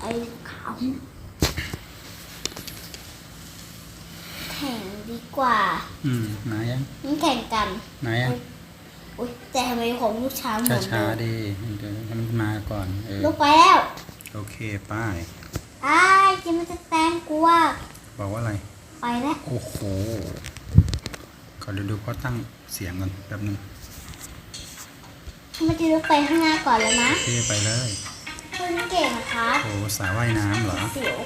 ไอ้ขาวแข่งดีกว่า อืมไหนยังนี่แข่งกันไหนยังอุ้ยแต่ทำไมผมลูกช้าเหมืช้าอนช้าเดิมๆดีเดี๋ยวให้มันมาก่อนเออลูกไปแล้วโอเคป้าย อ้ายจะมันจะแตงกลัวบอกว่าอะไร ไปแล้วโอ้โหขอดูดูพ่อตั้งเสียงก่อนแป๊บนึงมันจะลุกไปข้างหน้าก่อนแล้วนะเท่ไปเลย คุณเก่งนะคะโอ้สาว่ายน้ำเหรอ เสียว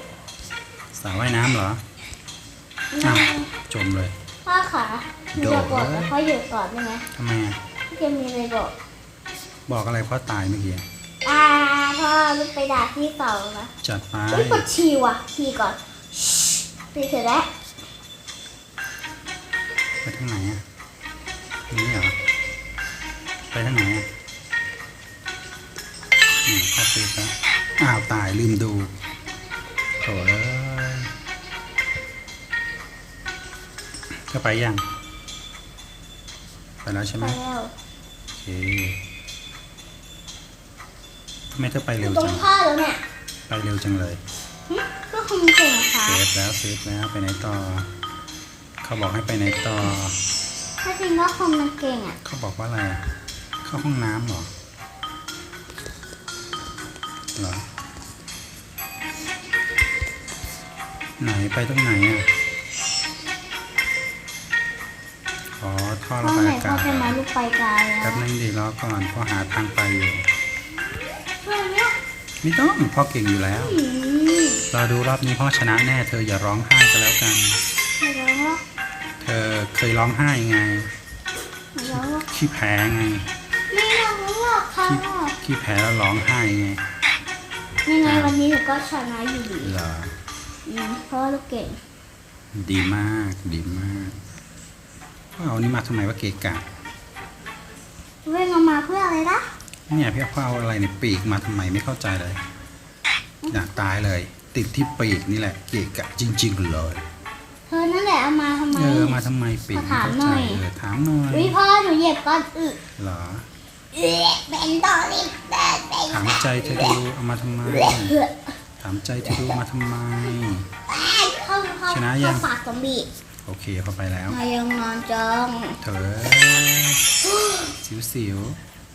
สาว่ายน้ำเหรออ้าวจมเลย พ่อขาหนูจะบอกแล้วพ่อหยุดก่อนได้ไหมทำไมอะพี่จะมีอะไรบอกบอกอะไรพ่อตายเมื่อกี้ อ่าพ่อลุกไปด่าพี่เก่านะจัดไปอุ้ยปวดฉี่ว่ะฉี่ก่อนฉี่เสร็จแล้วไปทางไหนอะ นี่เหรอ ไปทางไหนอะ นี่เข้าซื้อแล้วอ้าวตายลืมดูโถเอ้ยก็ไปยังไปแล้วใช่ไหไปมแล้วโอเคทำไมเธอไปอเร็วยู่ตรจัง งพ่อแล้วเนี่ยไปเร็วจังเลยหึก็คงเก่งนะคะเซฟแล้วเซฟแล้วไปไหนต่อ เขาบอกให้ไปไหนต่อ ถ้าจริงก็คงมันเก่งอะ เขาบอกว่าอะไรอะเข้าห้องน้ำเหรอ เหรอ ไหนไปตรงไหนอะ อ๋อท่อพ่ระอไหนบายอาพ่กาอศจะเหรมาอลูกไปไกลแล้แป๊วบนึงดีรอก่อนพ่อหาทางไปอยู่เพื่อนเนี่ยไม่ต้องพ่อเก่งอยู่แล้วอืมเราดูรอบนี้พ่อชนะแน่เธออย่าร้องไห้ก็แล้วกันไม่ร้องหรอกเธอเคยร้องไห้ไงไม่ร้องหรอกขี้แพ้ไงไม่ร้องหรอกค่ะขี้ขี้แพ้แล้วร้องไห้ไง ยังไงวันนี้หนูก็ชนะอยู่ดีเหรออืมเพราะว่าลูกเก่งดีมากดีมากพ่อเอานี่มาทำไมว่าเกะกะเว้งออกมาเพื่ออะไรนะเนี่ยพี่พ่อเอาอะไรในปีกมาทำไมไม่เข้าใจเลยอยากตายเลย ติดที่ปีกนี่แหละ เกะกะจริง ๆ เลยเธอนั่นแหละเอามาทำไม เออมาทำไมปีกมาไม่ถามเข้าหน่ใจอยเออถามหน่อยอุ้ยพ่อหนูเหยียบก้อนอึเหรอ เอ๊ะเป็นตอริบแบบเป็น ถามใจเธอดูเอามาทำไมเพื่อถามใจเธอดูมาทำไม เข้าเข้าชนะยัง เข้าปากซอมบี้โอเคพอไปแล้วนายยังนอนจังเธอสิวสิว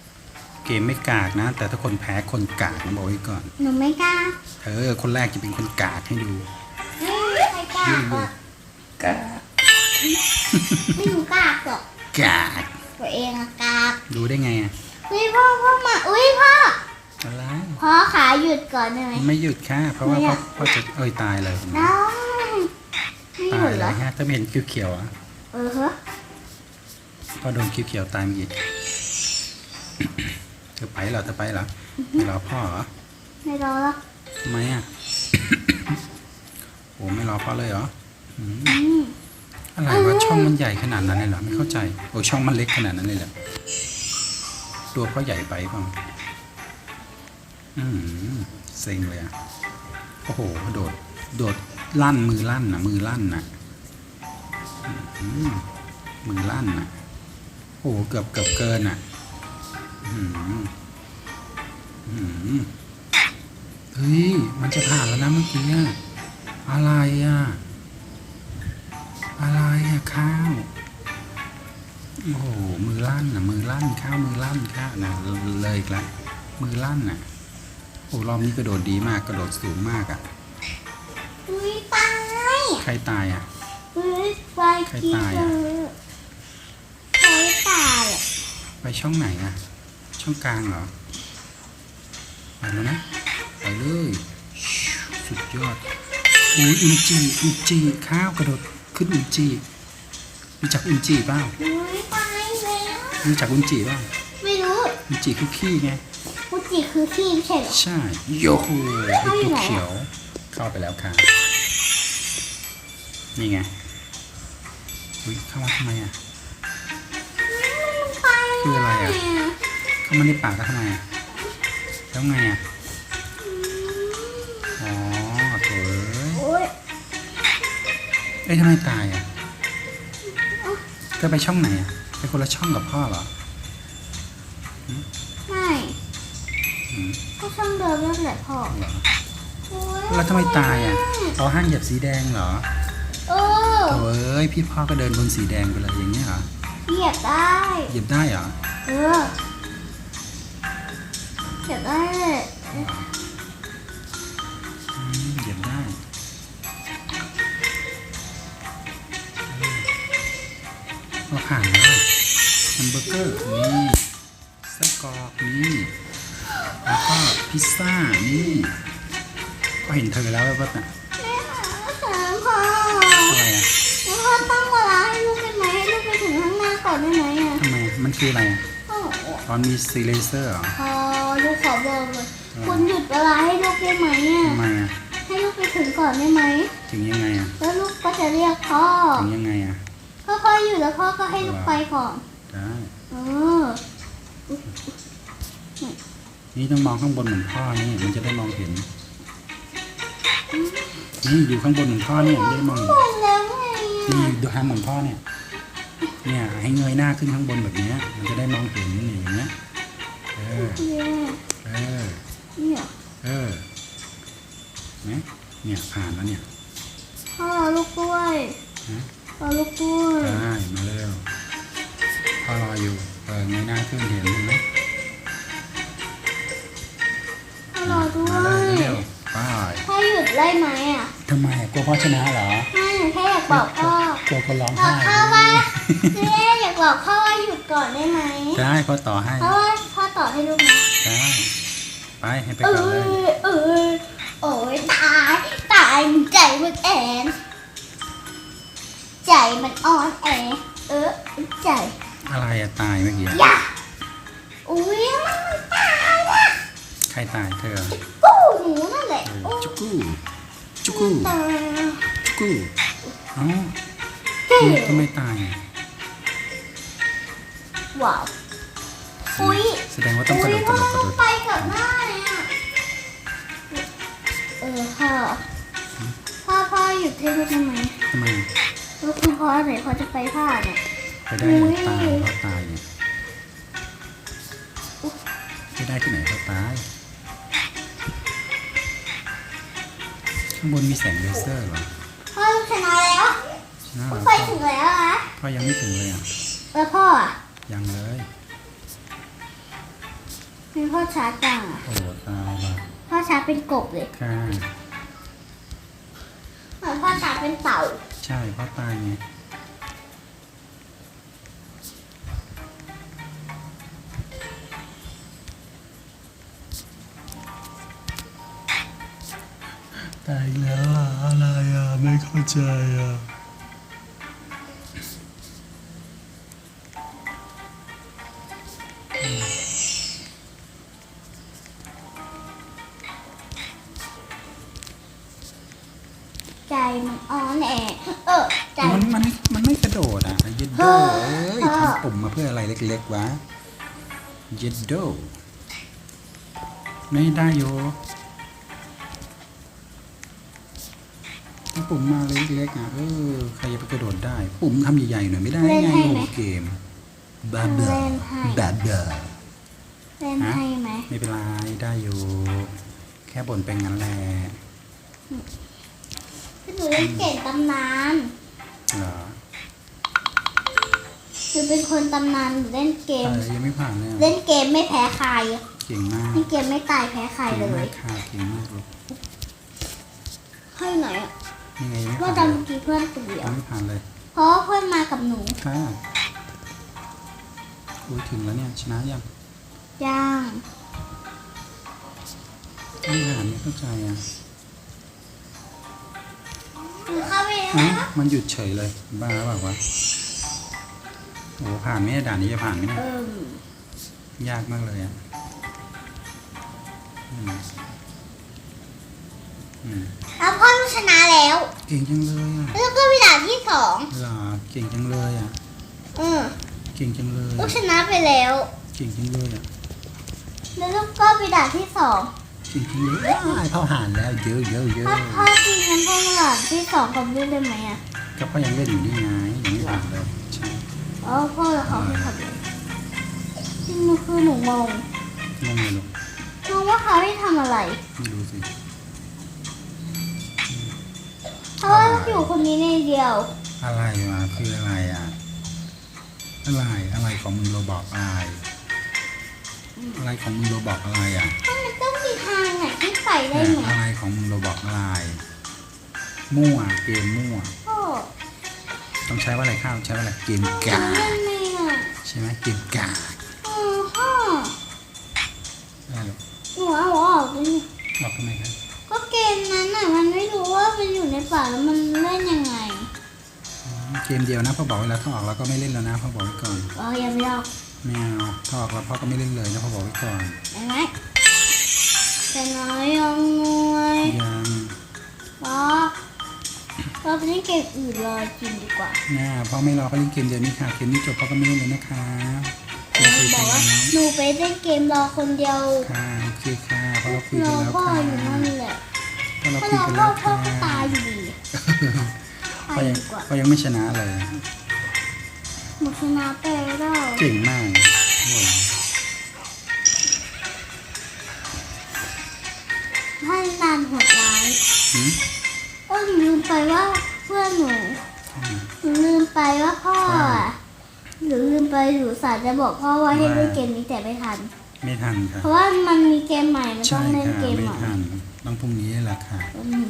ๆเกมไม่กากนะ แต่ถ้าคนแพ้คนกากนะบอกไว้ก่อน หนูไม่กล้าเธอคนแรกจะเป็นคนกากให้ดู ไม่กล้าก็กากไม่หนูกล้าหรอกกาก ตัวเองอะกล้าดูได้ไงอะ อุ้ยพ่อพ่อมาอุ้ยพ่ออะไร พ่อขาหยุดก่อนได้ไหม ไม่หยุดค่ะ เพราะว่าไม่พ่ออะ พ่อจะเอ้ยตายเลยน้องไม่หตายุยดเลเหรอยฮะถ้าไม่เห็นเขียวๆอะเออฮะพ่อโดนเขียวๆตายเมื่อกี้เธอไปเหรอเธอไปเหรอไม่รอพ่อเหรอไม่รอแล้วทำไมอะ โอ้ไม่รอพ่อเลยเหรออืมอืมอะไรวะช่องมันใหญ่ขนาดนั้นเลยเหรอไม่เข้าใจโอ้ช่องมันเล็กขนาดนั้นเลยเหรอตัวพ่อใหญ่ไปเปล่า อืมเซ็งเลยอะโอ้โหโดด โดดลั่นมือลั่นนะมือลั่นนะอืมมือลั่นนะโอ้โหเกือบเกือบเกินอะอืมอืมเฮ้ย มันจะผ่านแล้วนะเมื่อกี้อะไรอะ อะไรอะข้าว โอ้โห มือลั่นอะมือลั่นข้าวมือลั่นข้าวนะเลยอีกแล้วมือลั่นอะ โอ้รอบนี้กระโดดดีมากกระโดดสูงมากอะอุ้ยตายใครตายอะอุ้ยไปใครกี่ตายเจอะอใครตายอะไปช่องไหนอะช่องกลางเหรอไปแล้วนะไปเลยสุดยอดโอ้ยอุนจีอุนจีข้าวกระโดดขึ้นอุนจีรู้จักอุนจีเปล่าอุ้ยตายแล้วรู้จักอุนจีเปล่าไม่รู้อุนจีคือขี้ไงฟู จิคือขี้ไม่ใช่เหรอ ใช่โยโหไอตัวเขียว เข้าไปแล้วค่ะ นี่ไงอุ้ยเข้ามาทำไมอะไปคืออะไรอะ เข้ามาในปากก็ทำไมอะ แล้วไงอะ อ๋อโถเอ้ยโอ้ยเอ้ยทำไมตายอะก็ไปช่องไหนอะ ไปคนละช่องกับพ่อเหรอไม่อืมก็ช่างเดิมนั่นแหละพ่อเหรออืแล้วทำไมตายอะอ๋อห้างเหยียบสีแดงเหรอเออโถ่เอ้ยพี่พ่อก็เดินบนสีแดงไปเลยอย่างเงี้ยเหรอเหยียบได้เหยียบได้เหรอเออเหยียบได้เลยอืมเหยียบได้เราผ่านแล้วแฮมเบอร์เกอร์นี่ไส้กรอกนี่ แล้วก็พิซซ่านี่ก็เห็นเธอแล้วว่าแบบน่ะแม่หาพ่ออะไรอะแล้วพ่อตั้งเวลาให้ลูกได้ไหมให้ลูกไปถึงข้างหน้าก่อนได้ไหมอะทำไมมันคืออะไรอะโอ้โหตอนมีซีเลเซอร์เหรอพอลูกขอบอกเลยคุณหยุดเวลาให้ลูกได้ไหมอะทำไมอะให้ลูกไปถึงก่อนได้ไหมถึงยังไงอะแล้วลูกก็จะเรียกพ่อถึงยังไงอะพ่อพ่ออยู่แล้วพ่อก็ให้ลูกไปก่อนได้เออ นี่ต้องมองข้างบนเหมือนพ่อนี่มันจะได้มองเห็น นี่อยู่ข้างบนเหมือนพ่อเนี่ยมันจะได้มองเห็นหมดแล้วไงนี่อะดูทำเหมือนพ่อเนี่ย เนี่ยให้เงยหน้าขึ้นข้างบนแบบเนี้ย มันจะได้มองเห็นนี่อย่างเงี้ย เออเนี่ยเออ เนี่ยเออเห็นไหมเนี่ยผ่านแล้วเนี่ยพ่อรอลูกด้วยฮะรอลูกด้วยได้มาเร็วพ่อรออยู่ เออเงยหน้าขึ้นเห็นเห็นไหม ได้ไหมอะทำไมกลัวพ่อชนะเหรอไม่หนูแค่อยากบอกพ่อกลัวคนร้องบอไห้กพ่อว่าแม่อยากบอกพ่อว่าหยุดก่อนได้ไหมได้พ่อต่อให้เพราะว่าพ่อต่อให้ลูกนะได้ไปให้ไปเอก่อนเลยอเออโอ้ยตายตายมันใจมันแอนใจมันอ่อนแอเออใจอะไรอะตายเมื่อกี้อย่าอุ้ยมันตายละใครตายเธอ กู้หนูนั่นแหละเออโอ้ จุกกูจุกกูตายจุกกูเอ้าเฮ้ยทำไมตายอะว้าวอุ้ยแสดงว่าต้องกระโดดกระโดดกระโดดไปกับหน้าเลยอะเออพ่อพ่อพ่อหยุดให้ลูกทำไมทำไมลูกคุณพ่อไหนพ่อจะไปผ้าเนี่ยไปได้ไหนตายเขาตายเนี่ยไม่ได้ที่ไหนเขาตาย ข้างบนมีแสงเลเซอร์เหรอพ่อลูกชนะแล้วชนะเหรลูกอไปถึงแล้วนะพ่อยังไม่ถึงเลยอะแล้วพ่ออะยังเลยมีพ่อช้าจังอะโอ้ตายละพ่อช้าเป็นกบเลยค่ะเหมือนพ่อช้าเป็นเต่า ใช่พ่อตายไง ตายแล้วอะอะไรอะไม่เข้าใจอะใจมันอ่อนแอเออใจมันมันมันไม่กระโดดอะเย็ดโดเออเอ้ยเออทำปุ่มมาเพื่ออะไรเล็กๆวะเย็ดโดไม่ได้โย ปุ่มมาเล็กๆอะเออใครจะไปกระโดดได้ ปุ่มทำใหญ่ๆหน่อยไม่ได้ไงโอ้เกมบาเบอร์บาเบอร์เล่นให้ไหมไม่เป็นไรได้อยู่ แค่บ่นเป็นงั้นแหละคือหนูเล่นเก่งตำนานเหรอหนูเป็นคนตำนานหนูเล่นเกเอมอยังไม่ผ่านเลยเล่อะนเกมไม่แพ้ใครเก่งมากเล่นเกมไม่ตายแพ้ใครเก่งเลมายกค่ะเก่งมากลูกให้ไหนอะ ยังไงยังไม่ว่าผ่านตอนเลยเมื่อกี้เพื่อนตัวเดียยัวงไม่ผ่านเลยเพราะว่าเพื่อนมากับหนูค่ะอุ้ยถึงแล้วเนี่ยชนะยังย่างไม่ผ่านไม่เข้าใจอะหนูเข้าไปแล้วเอ้านะมันหยุดเฉยเลยบ้าเปล่าวะโอ้ผ่านไหมด่านนี้จะผ่านไหมเนี่ยเอิ่มยากมากเลยอะอืมอืม แล้วพ่อลูกชนะแล้วเก่งจังเลยอะแล้วก็ไปด่านที่สองหล่อเก่งจังเลยอะเออเก่งจังเลยลูอะกชนะไปแล้ว เก่งจังเลยอะแล้วลูกก็ไปด่านที่สองเก่งจังเลยอ้ายพ่อห่านแล้วเยอะเยอะเยอะถ้าพ่อจริงงั้นพ่อมาด่านที่สองกับลูกได้ไหมอะก็พ่อยังเล่นอยู่นี่ไงยังไม่ผ่านเลยใช่อ๋อพ่อแล้วเขาให้ขับเลยจริงๆคือหนูงงงงเลยลูกงงว่าเขาให้ทำอะไรไม่รู้สิ เพราะว่าอยู่คนนี้ในเดียว อะไรวะคืออะไรอะ อะไรอะไรของมึงโรบอกอะไรอะไรของมึงโรบอกอะไรอะถ้ามันต้องมีทางไหนที่ไปได้เนี่ยไหมอะไรของมึงโรบอกอะไรมั่วเกมมั่วพ่อต้องใช้ว่าอะไรข้าวใช้ว่าอะไรเกมกาทำได้ไหมอะใช่ไหมเกมกาอ๋อพ่ออะไรหรอหนูเอาออกเลยบอกทำไมครับ ก็เกมนั้นน่ะมันไม่รู้ว่า มันอยู่ในป่าแล้วมันเล่นยังไงอืมเกมเดียวนะพ่อบอกเวลาถ้าออกเราก็ไม่เล่นแล้วนะพ่อบอกไว้ก่อนอ๋อยังไม่ออกไม่เอาถ้าออกแล้วพ่อก็ไม่เล่นเลยนะพ่อบอกไว้ก่อนได้ไหมแต่น้อยยังงวยยังอ๋อเราไปเล่นเกมอื่นรอกินดีกว่าเนี่ยพ่อไม่รอเขาเล่นเกมเดียวนี้ค่ะเกมนี้จบพ่อก็ไม่เล่นเลยนะคะเกมคุยบกัอนกว่าแล้วหนูไปเล่นเกมรอคนเดียวค่ะโอเคค่ะเพราะเราคุยรกันอแล้วพ่อค่ะอยู่นั่นแหละเพราะเราถ้าคุยรอกันพ่อแล้วพ่อค่ะก็ตายอยู่ ดีพ่ไปอยังดีกว่าพ่อยังไม่ชนะเลยหนูชนะไปแล้วเก่งมากโอ้โหท่านนานโหดร้ายหืมก็ลืมไปว่าเพื่อนหนูหนูลืมไปว่าพ่ออะหนูลืมไปหนูสาจะบอกพ่อว่าให้เล่นเกมนี้แต่ไม่ทัน ไม่ทันค่ะเพราะว่ามันมีเกมใหม่มันต้ใช่องเล่นค่ะเกมไม่ใหม่ทันต้องพรุ่งนี้แหละค่ะอืม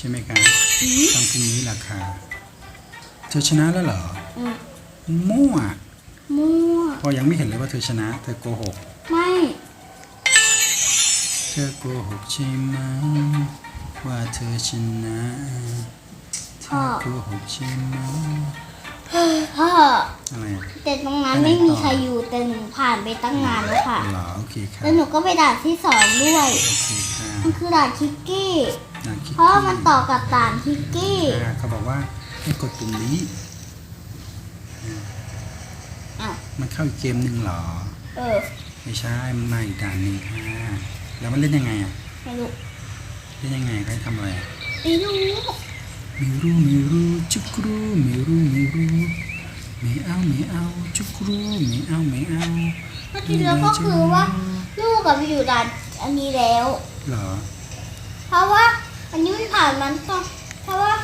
ใช่ไหมคะอืมต้องพรุ่งนี้แหละค่ะเธอชนะแล้วเหรออืมมั่วมั่วพอยังไม่เห็นเลยว่าเธอชนะ เธอโกหก ไม่ เธอโกหกใช่ไหมว่าเธอชนะเธอโกหกใช่ไหมพ่ออะไรอะ แต่ตรงนั้นไปไหนไม่มีต่อใครอยู่แต่หนูผ่านไปตั้งนานแล้วค่ะ เหรอโอเคค่ะแล้วหนูก็ไปด่านที่สองด้วย โอเคค่ะมันคือด่านคิกกี้ นะคิดเพราะว่ามันต่อกับด่านคิกกี้ค่ะเขาบอกว่าให้กดปุ่มนี้อ้าว มันเข้าอีกเกมหนึ่งเหรอ เออ ไม่ใช่ มันมาอีกด่านหนึ่งค่ะ แล้วมันเล่นยังไงอะ ไม่รู้เล่นยังไงเขาให้ทำอะไรอะไม่รู้ไม่รู้ไม่รู้จุกรูไม่รู้ไม่รู้ไม่เอาไม่เอาจุกรูไม่เอาไม่เอาเมื่อกี้แล้วก็คือว่าลูกกับไปอยู่ด่านอันนี้แล้ว เหรอ เพราะว่า อันนี้มันผ่านมันต้องเพราะว่า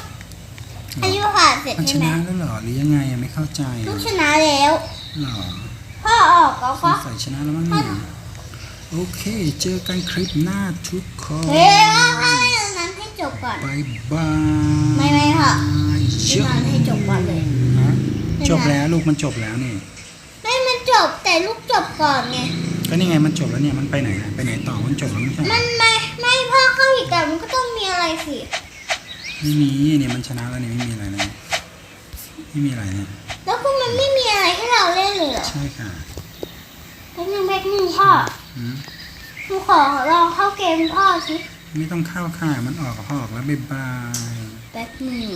อันนี้มันผ่านเสร็จมันชใช่ไหมนะแล้วเหรอหรือยังไงอะไม่เข้าใจลูอะกชนะแล้ว เหรอพ่อออกแล้วสก็ งสัยชนะแล้วมั้งเนี่ยโอเค เจอกันคลิปหน้าทุกคนเฮ้ยว่าให้อันนั้นให้จบก่อน บายบายไม่ไม่ค่ะ เชื่ออันนั้นให้จบก่อนเลย ฮะจบแล้วลูกมันจบแล้วนี่ไม่มันจบแต่ลูกจบก่อนไง ก็นี่ไงมันจบแล้วเนี่ยมันไปไหนอะไปไหนต่อมันจบแล้วไม่ใช่มันไม่ไม่พ่อเข้า อีกแต่มันก็ต้องมีอะไรสิไม่มีเนี่ยมันชนะแล้วเนี่ยไม่มีอะไรเลยไม่มีอะไรเนี่ยแล้วก็มันไม่มีอะไรให้เราเล่นเลยเหรอใช่ค่ะแป๊บนึงแป๊บนึงพ่ออืมหนูขอลองเข้าเกมพ่อสิไม่ต้องเข้าค่ะมันออกก็ออกแล้วบ๊ายบาย แป๊บหนึ่ง